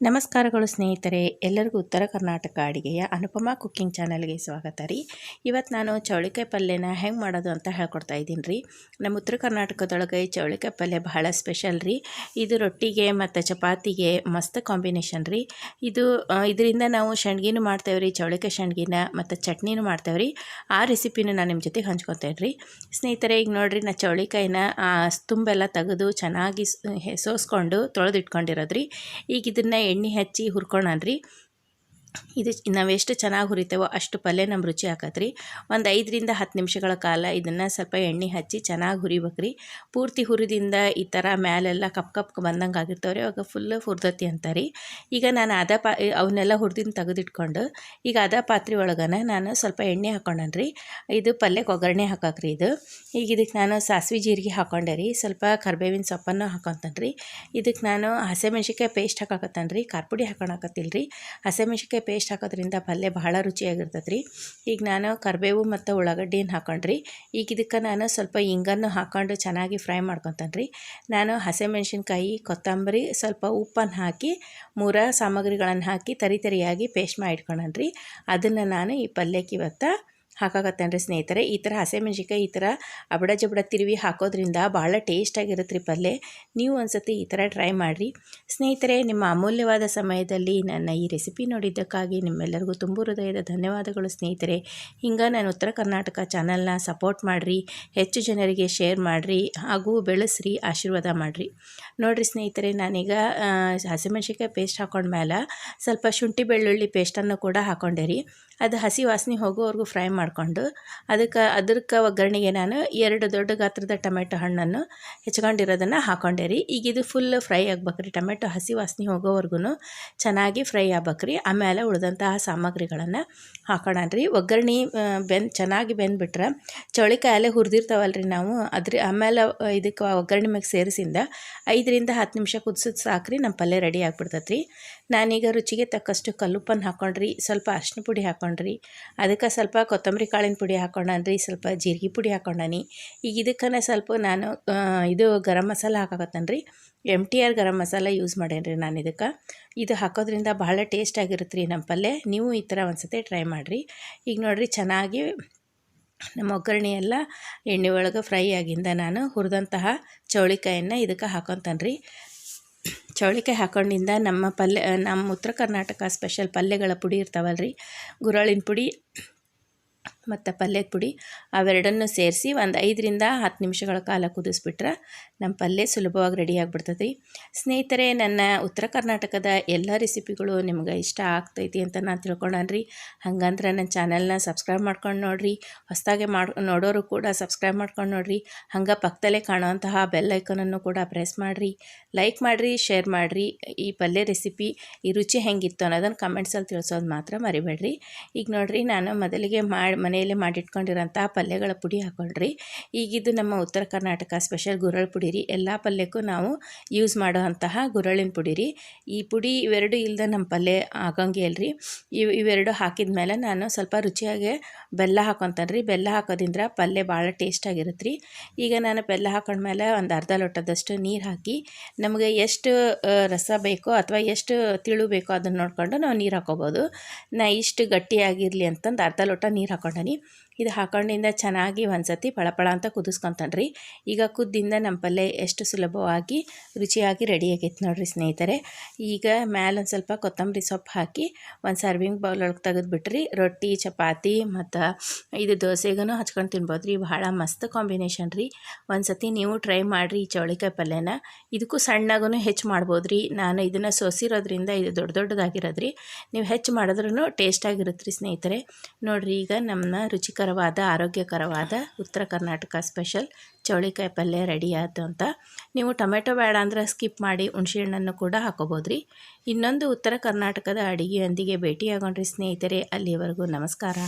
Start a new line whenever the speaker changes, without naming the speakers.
ನಮಸ್ಕಾರಗಳು ಸ್ನೇಹಿತರೆ, ಎಲ್ಲರಿಗೂ ಉತ್ತರ ಕರ್ನಾಟಕ ಅಡುಗೆಯ ಅನುಪಮಾ ಕುಕ್ಕಿಂಗ್ ಚಾನಲ್ಗೆ ಸ್ವಾಗತ ರೀ. ಇವತ್ತು ನಾನು ಚೌಳಿಕಾಯಿ ಪಲ್ಯನ ಹೆಂಗೆ ಮಾಡೋದು ಅಂತ ಹೇಳ್ಕೊಡ್ತಾ ಇದ್ದೀನಿ ರೀ. ನಮ್ಮ ಉತ್ತರ ಕರ್ನಾಟಕದೊಳಗೆ ಚೌಳಿಕಾಯಿ ಪಲ್ಯ ಬಹಳ ಸ್ಪೆಷಲ್ ರೀ. ಇದು ರೊಟ್ಟಿಗೆ ಮತ್ತು ಚಪಾತಿಗೆ ಮಸ್ತ್ ಕಾಂಬಿನೇಷನ್ ರೀ. ಇದು ಇದರಿಂದ ನಾವು ಸಂಡ್ಗಿನೂ ಮಾಡ್ತೇವೆ ರೀ, ಚೌಳಿಕಾಯಿ ಶಣ್ಗಿನ ಮತ್ತು ಚಟ್ನಿನೂ ಮಾಡ್ತೇವೆ ರೀ. ಆ ರೆಸಿಪಿನ ನಾನು ನಿಮ್ಮ ಜೊತೆಗೆ ಹಂಚ್ಕೊತೇನೆ ರೀ. ಸ್ನೇಹಿತರೆ, ಈಗ ನೋಡಿರಿ ನಾ ಚೌಳಿಕಾಯಿನ ತುಂಬೆಲ್ಲ ತೆಗೆದು ಚೆನ್ನಾಗಿ ಸೋಸ್ಕೊಂಡು ತೊಳೆದಿಟ್ಕೊಂಡಿರೋದು ರೀ. ಈಗ ಇದನ್ನು ಎಣ್ಣೆ ಹಚ್ಚಿ ಹುರ್ಕೊಳನ್ರಿ ಇದು ನಾವೆಷ್ಟು ಚೆನ್ನಾಗಿ ಹುರಿತೇವೋ ಅಷ್ಟು ಪಲ್ಯ ನಮ್ಮ ರುಚಿ ಹಾಕತ್ರಿ ಒಂದು ಐದರಿಂದ ಹತ್ತು ನಿಮಿಷಗಳ ಕಾಲ ಇದನ್ನು ಸ್ವಲ್ಪ ಎಣ್ಣೆ ಹಚ್ಚಿ ಚೆನ್ನಾಗಿ ಹುರಿಬೇಕ್ರಿ. ಪೂರ್ತಿ ಹುರಿದಿಂದ ಈ ಥರ ಮ್ಯಾಲೆಲ್ಲ ಕಪ್ ಕಪ್ ಬಂದಂಗೆ ಆಗಿರ್ತಾವ್ರಿ, ಅವಾಗ ಫುಲ್ ಹುರ್ದತಿ ಅಂತಾರೆ. ಈಗ ನಾನು ಅದ ಪಾ ಅವನ್ನೆಲ್ಲ ಹುರಿದಿಂದ ತೆಗೆದಿಟ್ಕೊಂಡು, ಈಗ ಅದ ಪಾತ್ರೆ ಒಳಗನ ನಾನು ಸ್ವಲ್ಪ ಎಣ್ಣೆ ಹಾಕೊಂಡನ್ರಿ. ಇದು ಪಲ್ಯಕ್ಕೆ ಒಗ್ಗರಣೆ ಹಾಕಾಕ್ರಿ ಇದು. ಈಗ ಇದಕ್ಕೆ ನಾನು ಸಾಸಿವೆ ಜೀರಿಗೆ ಹಾಕೊಂಡೆ ರೀ ಸ್ವಲ್ಪ ಕರ್ಬೇವಿನ ಸೊಪ್ಪನ್ನು ಹಾಕೊತನ್ರಿ. ಇದಕ್ಕೆ ನಾನು ಹಸಿಮೆಣ್ಸಿಕಾಯಿ ಪೇಸ್ಟ್ ಹಾಕಾಕತ್ತಾನೆ ರೀ ಹಾಕೊಂಡು ಹಾಕೊಳಕತ್ತಿಲ್ಲ ರೀ ಪೇಸ್ಟ್ ಹಾಕೋದ್ರಿಂದ ಪಲ್ಯ ಬಹಳ ರುಚಿಯಾಗಿರ್ತದೆ ರೀ ಈಗ ನಾನು ಕರಿಬೇವು ಮತ್ತು ಉಳ್ಳಾಗಡ್ಡಿನ ಹಾಕೊಂಡ್ರಿ. ಈಗ ಇದಕ್ಕೆ ನಾನು ಸ್ವಲ್ಪ ಇಂಗನ್ನು ಹಾಕೊಂಡು ಚೆನ್ನಾಗಿ ಫ್ರೈ ಮಾಡ್ಕೊತಾನೆ ರೀ ನಾನು ಹಸಿಮೆಣ್ಸಿನ್ಕಾಯಿ, ಕೊತ್ತಂಬರಿ, ಸ್ವಲ್ಪ ಉಪ್ಪನ್ನು ಹಾಕಿ, ಮೂರ ಸಾಮಗ್ರಿಗಳನ್ನು ಹಾಕಿ ತರಿ ತರಿಯಾಗಿ ಪೇಸ್ಟ್ ಮಾಡಿ ಇಟ್ಕೊಂಡ್ರಿ ಅದನ್ನು ನಾನು ಈ ಪಲ್ಯಕ್ಕೆ ಇವತ್ತು ಹಾಕಾಕತ್ತೇನೆ ರೀ ಸ್ನೇಹಿತರೆ, ಈ ಥರ ಹಸಿಮೆಣ್ಸಿಕಾಯಿ ಈ ಥರ ಅಬಡ ಜಬಡ ತಿರುವಿ ಹಾಕೋದ್ರಿಂದ ಭಾಳ ಟೇಸ್ಟಾಗಿರುತ್ತೆ ರೀ ಪಲ್ಲೆ. ನೀವು ಒಂದ್ಸತಿ ಈ ಥರ ಟ್ರೈ ಮಾಡಿರಿ. ಸ್ನೇಹಿತರೆ, ನಿಮ್ಮ ಅಮೂಲ್ಯವಾದ ಸಮಯದಲ್ಲಿ ನನ್ನ ಈ ರೆಸಿಪಿ ನೋಡಿದ್ದಕ್ಕಾಗಿ ನಿಮ್ಮೆಲ್ಲರಿಗೂ ತುಂಬ ಹೃದಯದ ಧನ್ಯವಾದಗಳು ಸ್ನೇಹಿತರೆ. ಹಿಂಗೆ ನಾನು ಉತ್ತರ ಕರ್ನಾಟಕ ಚಾನಲ್ನ ಸಪೋರ್ಟ್ ಮಾಡಿರಿ, ಹೆಚ್ಚು ಜನರಿಗೆ ಶೇರ್ ಮಾಡಿರಿ, ಹಾಗೂ ಬೆಳೆಸ್ರಿ, ಆಶೀರ್ವಾದ ಮಾಡಿರಿ. ನೋಡಿರಿ ಸ್ನೇಹಿತರೆ, ನಾನೀಗ ಹಸಿಮೆಣ್ಸಿಕಾಯಿ ಪೇಸ್ಟ್ ಹಾಕೊಂಡ್ಮೇಲೆ ಸ್ವಲ್ಪ ಶುಂಠಿ ಬೆಳ್ಳುಳ್ಳಿ ಪೇಸ್ಟನ್ನು ಕೂಡ ಹಾಕೊಂಡೆ ರೀ. ಅದು ಹಸಿ ವಾಸನೆ ಹೋಗೋವರೆಗೂ ಫ್ರೈ ಮಾಡಿಕೊಂಡು ಅದಕ್ಕೆ ಅದಕ್ಕೆ ಒಗ್ಗರಣೆಗೆ ನಾನು ಎರಡು ದೊಡ್ಡ ಗಾತ್ರದ ಟೊಮೆಟೊ ಹಣ್ಣನ್ನು ಹೆಚ್ಕೊಂಡಿರೋದನ್ನು ಹಾಕೊಂಡೆ ರೀ ಈಗ ಇದು ಫುಲ್ ಫ್ರೈ ಆಗ್ಬೇಕ್ರಿ. ಟೊಮೆಟೊ ಹಸಿ ವಾಸನೆ ಹೋಗೋವರೆಗೂ ಚೆನ್ನಾಗಿ ಫ್ರೈ ಆಗ್ಬೇಕ್ರಿ. ಆಮೇಲೆ ಉಳಿದಂತಹ ಸಾಮಗ್ರಿಗಳನ್ನು ಹಾಕೋಣ ರೀ ಒಗ್ಗರಣೆ ಬೆಂದು ಚೆನ್ನಾಗಿ ಬೆಂದ್ಬಿಟ್ರೆ ಹುರಿದಿರ್ತಾವಲ್ಲ ರೀ ನಾವು. ಅದ್ರ ಆಮೇಲೆ ಇದಕ್ಕೆ ಒಗ್ಗರಣೆ ಮ್ಯಾಗೆ ಸೇರಿಸಿಂದ ಐದರಿಂದ ಹತ್ತು ನಿಮಿಷ ಕುದಿಸಿದ್ ಸಾಕ್ರಿ ನಮ್ಮ ಪಲ್ಯ ರೆಡಿ ಆಗಿಬಿಡ್ತೈತಿ ರೀ ನಾನೀಗ ರುಚಿಗೆ ತಕ್ಕಷ್ಟು ಕಲ್ಲುಪ್ಪನ್ನು ಹಾಕೊಂಡ್ರಿ, ಸ್ವಲ್ಪ ಅರ್ಶಿನ ಪುಡಿ ಹಾಕೊಂಡ್ರಿ. ಅದಕ್ಕೆ ಸ್ವಲ್ಪ ಕೊತ್ತಂಬರಿ ಕಾಳಿನ ಪುಡಿ ಹಾಕೊಂಡನ್ರಿ ಸ್ವಲ್ಪ ಜೀರಿಗೆ ಪುಡಿ ಹಾಕೊಂಡನಿ ಈಗ ಇದಕ್ಕನೆ ಸ್ವಲ್ಪ ನಾನು ಇದು ಗರಂ ಮಸಾಲ ಹಾಕಾಕತ್ತೇನೆ ರೀ M T R garam masala use ಮಾಡೇನಿ ರೀ ನಾನು ಇದಕ್ಕೆ. ಇದು ಹಾಕೋದ್ರಿಂದ ಭಾಳ ಟೇಸ್ಟ್ ಆಗಿರುತ್ತೆ ರೀ ನಮ್ಮ ಪಲ್ಯ. ನೀವು ಈ ಥರ ಒಂದ್ಸತಿ ಟ್ರೈ ಮಾಡಿರಿ. ಈಗ ನೋಡಿರಿ ಚೆನ್ನಾಗಿ ನಮ್ಮ ಒಗ್ಗರಣೆ ಎಲ್ಲ ಎಣ್ಣೆ ಒಳಗೆ ಫ್ರೈ ಆಗಿಂದ ನಾನು ಹುರಿದಂತಹ ಚೌಳಿಕಾಯನ್ನು ಇದಕ್ಕೆ ಹಾಕೊತಾನೆ ರೀ ಚೌಳಿಕಾಯಿ ಹಾಕೊಂಡಿಂದ ನಮ್ಮ ಪಲ್ಯ, ನಮ್ಮ ಉತ್ತರ ಕರ್ನಾಟಕ ಸ್ಪೆಷಲ್ ಪಲ್ಯಗಳ ಪುಡಿ ಇರ್ತಾವಲ್ಲ ರೀ ಗುರಾಳಿನ ಪುಡಿ ಮತ್ತು ಪಲ್ಯದ ಪುಡಿ, ಅವೆರಡನ್ನು ಸೇರಿಸಿ ಒಂದು ಐದರಿಂದ ಹತ್ತು ನಿಮಿಷಗಳ ಕಾಲ ಕುದಿಸ್ಬಿಟ್ರೆ ನಮ್ಮ ಪಲ್ಯ ಸುಲಭವಾಗಿ ರೆಡಿ ಆಗಿಬಿಡ್ತದೆ ಸ್ನೇಹಿತರೆ, ನನ್ನ ಉತ್ತರ ಕರ್ನಾಟಕದ ಎಲ್ಲ ರೆಸಿಪಿಗಳು ನಿಮ್ಗೆ ಇಷ್ಟ ಆಗ್ತೈತಿ ಅಂತ ನಾನು ತಿಳ್ಕೊಂಡ್ರಿ ಹಂಗಂದ್ರೆ ನನ್ನ ಚಾನಲ್ನ ಸಬ್ಸ್ಕ್ರೈಬ್ ಮಾಡ್ಕೊಂಡು ನೋಡಿರಿ. ಹೊಸದಾಗೆ ಮಾಡಿ, ನೋಡೋರು ಕೂಡ ಸಬ್ಸ್ಕ್ರೈಬ್ ಮಾಡ್ಕೊಂಡು ನೋಡಿರಿ. ಹಂಗೆ ಪಕ್ಕದಲ್ಲೇ ಕಾಣುವಂತಹ ಬೆಲ್ ಐಕನನ್ನು ಕೂಡ ಪ್ರೆಸ್ ಮಾಡಿರಿ. ಲೈಕ್ ಮಾಡಿರಿ ಶೇರ್ ಮಾಡಿರಿ. ಈ ಪಲ್ಯ ರೆಸಿಪಿ ಈ ರುಚಿ ಹೆಂಗಿತ್ತು ಅನ್ನೋದನ್ನು ಕಮೆಂಟ್ಸಲ್ಲಿ ತಿಳಿಸೋದು ಮಾತ್ರ ಮರಿಬೇಡ್ರಿ. ಈಗ ನೋಡಿರಿ, ನಾನು ಮೊದಲಿಗೆ ಮಾಡಿ ಮನೆಯಲ್ಲೇ ಮಾಡಿಟ್ಕೊಂಡಿರೋಂಥ ಪಲ್ಯಗಳ ಪುಡಿ ಹಾಕ್ಕೊಳ್ರಿ ಈಗಿದ್ದು ನಮ್ಮ ಉತ್ತರ ಕರ್ನಾಟಕ ಸ್ಪೆಷಲ್ ಗುರಳ್ ಪುಡಿ ರೀ. ಎಲ್ಲ ಪಲ್ಯಕ್ಕೂ ನಾವು ಯೂಸ್ ಮಾಡೋ ಅಂತಹ ಗುರಳಿನ ಪುಡಿ ರೀ. ಈ ಪುಡಿ ಇವೆರಡು ಇಲ್ಲದೆ ನಮ್ಮ ಪಲ್ಯ ಆಗಂಗೆ ಅಲ್ರಿ ಇವು ಇವೆರಡು ಹಾಕಿದ ಮೇಲೆ ನಾನು ಸ್ವಲ್ಪ ರುಚಿಯಾಗಿ ಬೆಲ್ಲ ಹಾಕೊತಾನೆ ರೀ ಬೆಲ್ಲ ಹಾಕೋದ್ರಿಂದ ಪಲ್ಯ ಭಾಳ ಟೇಸ್ಟಾಗಿರುತ್ತೆ ರೀ ಈಗ ನಾನು ಬೆಲ್ಲ ಹಾಕೊಂಡ್ಮೇಲೆ ಒಂದು ಅರ್ಧ ಲೋಟದಷ್ಟು ನೀರು ಹಾಕಿ ನಮಗೆ ಎಷ್ಟು ರಸ ಬೇಕೋ ಅಥವಾ ಎಷ್ಟು ತಿಳು ಬೇಕೋ ಅದನ್ನು ನೋಡಿಕೊಂಡು ನಾವು ನೀರು ಹಾಕೋಬೋದು. ನಾ ಇಷ್ಟು ಗಟ್ಟಿಯಾಗಿರಲಿ ಅಂತಂದು ಅರ್ಧ ಲೋಟ ನೀರು ಹಾಕೊಂಡನಿ ಇದು ಹಾಕೊಂಡಿಂದ ಚೆನ್ನಾಗಿ ಒಂದು ಸತಿ ಪಳಪಳ ಅಂತ ಕುದಿಸ್ಕೊತಾನೆ ಈಗ ಕುದ್ದಿಂದ ನಮ್ಮ ಪಲ್ಯ ಎಷ್ಟು ಸುಲಭವಾಗಿ ರುಚಿಯಾಗಿ ರೆಡಿ ಆಗೈತೆ ನೋಡಿರಿ ಸ್ನೇಹಿತರೆ. ಈಗ ಮ್ಯಾಲೊಂದು ಸ್ವಲ್ಪ ಕೊತ್ತಂಬರಿ ಸೊಪ್ಪು ಹಾಕಿ ಒಂದು ಸರ್ವಿಂಗ್ ಬೌಲ್ ಒಳಗೆ ತೆಗೆದುಬಿಟ್ರಿ. ರೊಟ್ಟಿ, ಚಪಾತಿ ಮತ್ತು ಇದು ದೋಸೆಗೂ ಹಚ್ಕೊಂಡು ತಿನ್ಬೋದು ರೀ ಭಾಳ ಮಸ್ತ್ ಕಾಂಬಿನೇಷನ್ ರೀ. ಒಂದು ಸತಿ ನೀವು ಟ್ರೈ ಮಾಡಿರಿ ಈ ಚೌಳಿಕಾಯಿ ಪಲ್ಯನ. ಇದಕ್ಕೂ ಸಣ್ಣಗೂ ಹೆಚ್ಚು ಮಾಡ್ಬೋದು ರೀ ನಾನು ಇದನ್ನು ಸೋಸಿರೋದ್ರಿಂದ ಇದು ದೊಡ್ಡ ದೊಡ್ಡದಾಗಿರೋದ್ರಿ. ನೀವು ಹೆಚ್ಚು ಮಾಡಿದ್ರೂ ಟೇಸ್ಟಾಗಿರುತ್ತೆ ರೀ ಸ್ನೇಹಿತರೆ. ನೋಡಿರಿ ಈಗ ನಮ್ಮ ರುಚಿಕರ ರುಚಿಕರವಾದ, ಆರೋಗ್ಯಕರವಾದ ಉತ್ತರ ಕರ್ನಾಟಕ ಸ್ಪೆಷಲ್ ಚೌಳಿಕಾಯಿ ಪಲ್ಯ ರೆಡಿ ಅಂತ. ನೀವು ಟೊಮೆಟೊ ಬೇಡ ಅಂದ್ರೆ ಸ್ಕಿಪ್ ಮಾಡಿ, ಹುಣಸೆಹಣ್ಣನ್ನು ಕೂಡ ಹಾಕೋಬೋದು ರೀ ಇನ್ನೊಂದು ಉತ್ತರ ಕರ್ನಾಟಕದ ಅಡುಗೆಯೊಂದಿಗೆ ಭೇಟಿಯಾಗೋಣ್ರಿ ಸ್ನೇಹಿತರೆ. ಅಲ್ಲಿವರೆಗೂ ನಮಸ್ಕಾರ.